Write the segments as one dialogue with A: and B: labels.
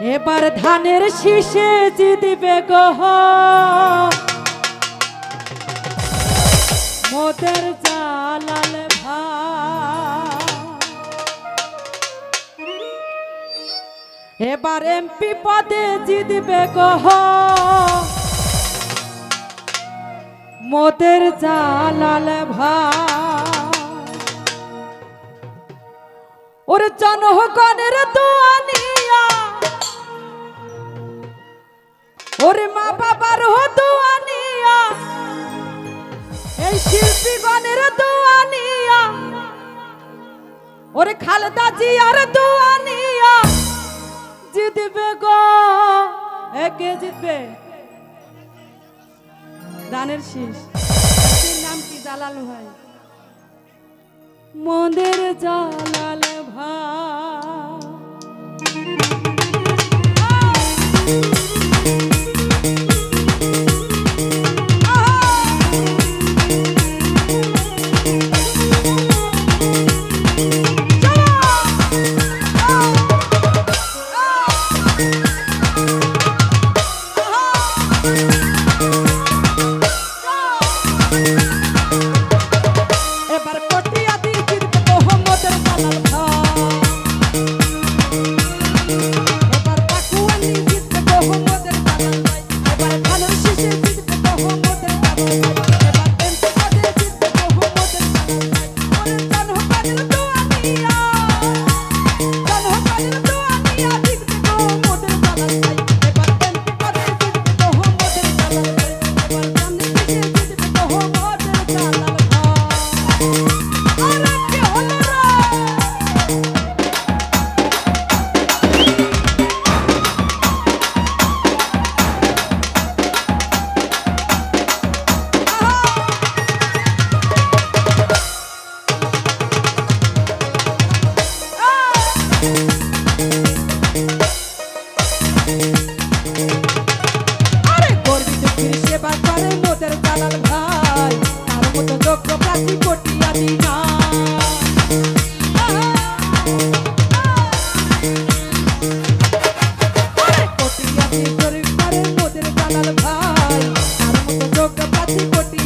A: এবার ধানের শীষে জিতবে গহ। মোদের জালাল এবার এমপি পদে জিতবে গহ। মোদের জালাল ভাই। ওর জনগণের আনি ওরে মা বাবার দোয়ানিয়া এই শিল্পীগণের দুয়ানিয়া ওরে খালেদা জিয়ার দোয়ানিয়া জিতবে গো। একে জিতবে? দানের শীষ। নাম কি জালাল ভাই? মন্দির জালাল ভাই। কোটি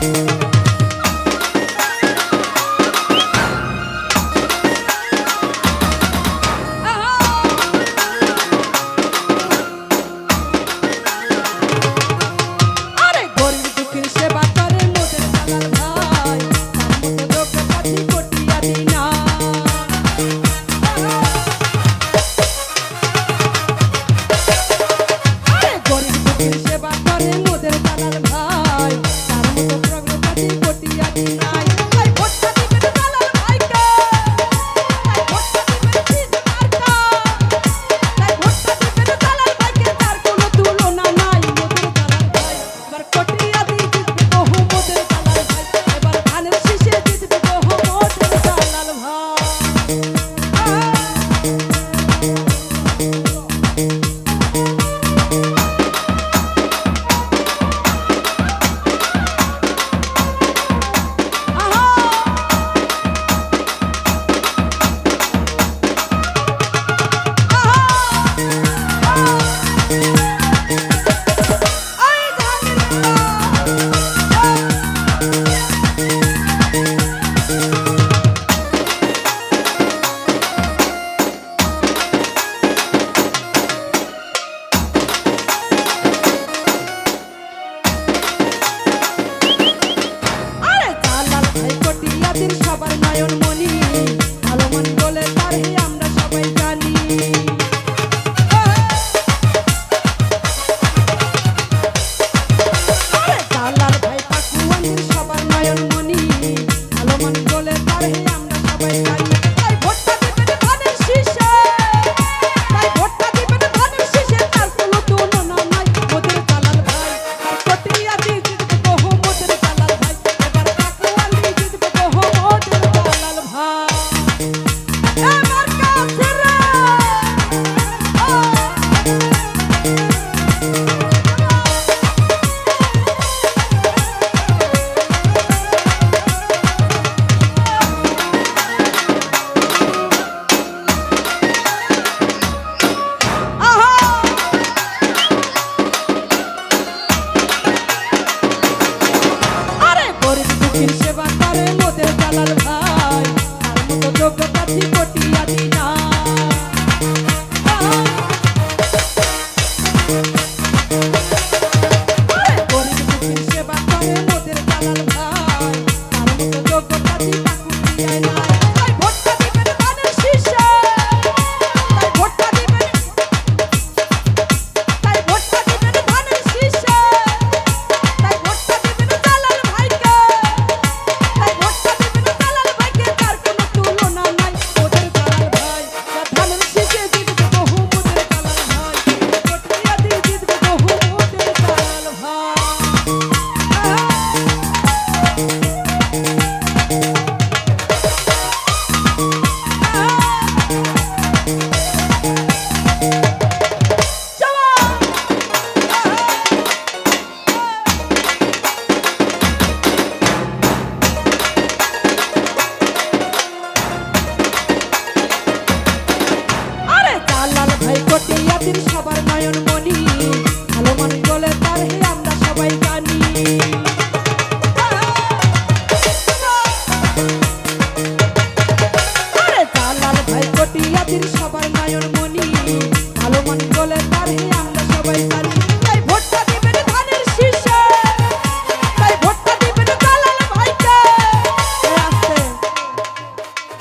A: Thank you.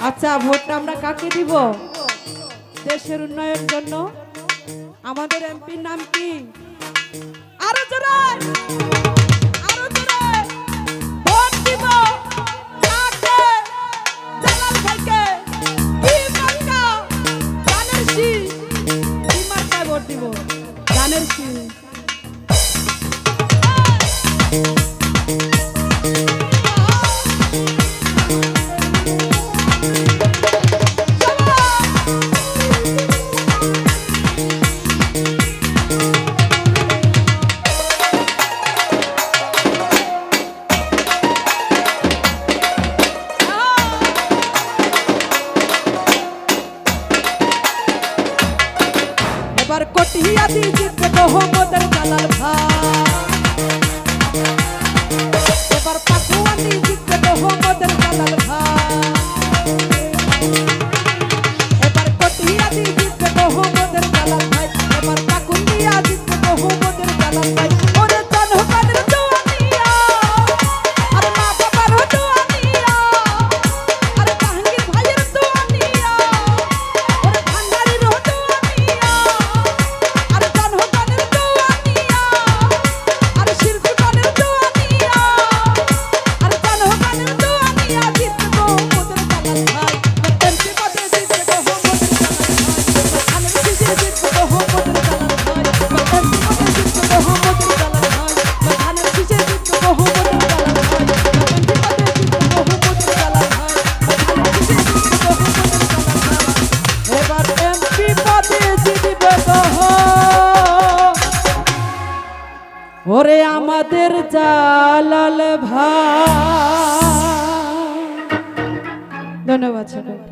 A: আচ্ছা ভোটটা আমরা কাকে দিব? দেশের উন্নয়নের জন্য। আমাদের এমপির নাম কি? আরও জোরায় আরও ভোট দিব ভোট Bye. ওরে আমাদের জালাল ভাই। ধন্যবাদ সবাই